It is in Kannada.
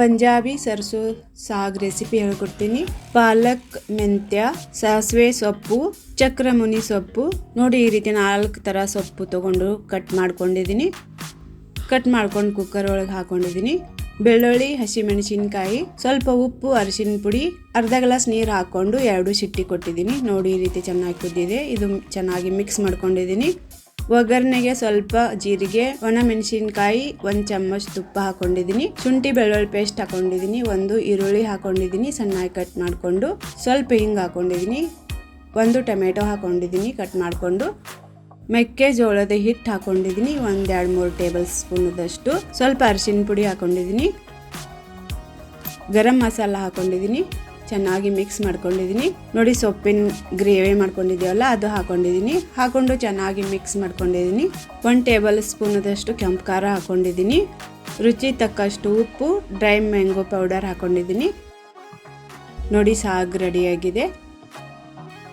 ಪಂಜಾಬಿ ಸರಸು ಸಾಗ್ ರೆಸಿಪಿ ಹೇಳ್ಕೊಡ್ತೀನಿ. ಪಾಲಕ್, ಮೆಂತ್ಯ, ಸಾಸಿವೆ ಸೊಪ್ಪು, ಚಕ್ರಮುನಿ ಸೊಪ್ಪು. ನೋಡಿ ಈ ರೀತಿ ನಾಲ್ಕು ಥರ ಸೊಪ್ಪು ತೊಗೊಂಡು ಕಟ್ ಮಾಡ್ಕೊಂಡಿದ್ದೀನಿ. ಕಟ್ ಮಾಡ್ಕೊಂಡು ಕುಕ್ಕರ್ ಒಳಗೆ ಹಾಕೊಂಡಿದ್ದೀನಿ. ಬೆಳ್ಳುಳ್ಳಿ, ಹಸಿಮೆಣಸಿನ್ಕಾಯಿ, ಸ್ವಲ್ಪ ಉಪ್ಪು, ಅರಿಶಿನ ಪುಡಿ, ಅರ್ಧ ಗ್ಲಾಸ್ ನೀರು ಹಾಕ್ಕೊಂಡು ಎರಡು ಸಿಟ್ಟಿ ಕೊಟ್ಟಿದ್ದೀನಿ. ನೋಡಿ ಈ ರೀತಿ ಚೆನ್ನಾಗಿ ಕುದ್ದಿದೆ. ಇದು ಚೆನ್ನಾಗಿ ಮಿಕ್ಸ್ ಮಾಡ್ಕೊಂಡಿದ್ದೀನಿ. ಒಗ್ಗರಣೆಗೆ ಸ್ವಲ್ಪ ಜೀರಿಗೆ ಒಣ ಮೆಣಸಿನ್ಕಾಯಿ ಒಂದು ಚಮಚ ತುಪ್ಪ ಹಾಕೊಂಡಿದ್ದೀನಿ ಶುಂಠಿ ಬೆಳ್ಳುಳ್ಳಿ ಪೇಸ್ಟ್ ಹಾಕೊಂಡಿದ್ದೀನಿ ಒಂದು ಈರುಳ್ಳಿ ಹಾಕೊಂಡಿದ್ದೀನಿ ಸಣ್ಣಾಗಿ ಕಟ್ ಮಾಡಿಕೊಂಡು ಸ್ವಲ್ಪ ಹಿಂಗೆ ಹಾಕೊಂಡಿದ್ದೀನಿ ಒಂದು ಟೊಮೆಟೊ ಹಾಕೊಂಡಿದ್ದೀನಿ ಕಟ್ ಮಾಡಿಕೊಂಡು. ಮೆಕ್ಕೆಜೋಳದ ಹಿಟ್ಟು ಹಾಕೊಂಡಿದ್ದೀನಿ ಒಂದು ಎರಡು ಮೂರು ಟೇಬಲ್ ಸ್ಪೂನದಷ್ಟು. ಸ್ವಲ್ಪ ಅರಿಶಿನ ಪುಡಿ ಹಾಕೊಂಡಿದ್ದೀನಿ ಗರಂ ಮಸಾಲ ಹಾಕೊಂಡಿದ್ದೀನಿ ಚೆನ್ನಾಗಿ ಮಿಕ್ಸ್ ಮಾಡ್ಕೊಂಡಿದ್ದೀನಿ. ನೋಡಿ ಸೊಪ್ಪಿನ ಗ್ರೇವಿ ಮಾಡ್ಕೊಂಡಿದ್ದೀವಲ್ಲ, ಅದು ಹಾಕೊಂಡಿದ್ದೀನಿ. ಹಾಕೊಂಡು ಚೆನ್ನಾಗಿ ಮಿಕ್ಸ್ ಮಾಡ್ಕೊಂಡಿದ್ದೀನಿ. ಒನ್ ಟೇಬಲ್ ಸ್ಪೂನದಷ್ಟು ಕೆಂಪು ಖಾರ ಹಾಕೊಂಡಿದ್ದೀನಿ. ರುಚಿ ತಕ್ಕಷ್ಟು ಉಪ್ಪು ಡ್ರೈ ಮ್ಯಾಂಗೋ ಪೌಡರ್ ಹಾಕೊಂಡಿದ್ದೀನಿ. ನೋಡಿ ಸಾಗ್ ರೆಡಿಯಾಗಿದೆ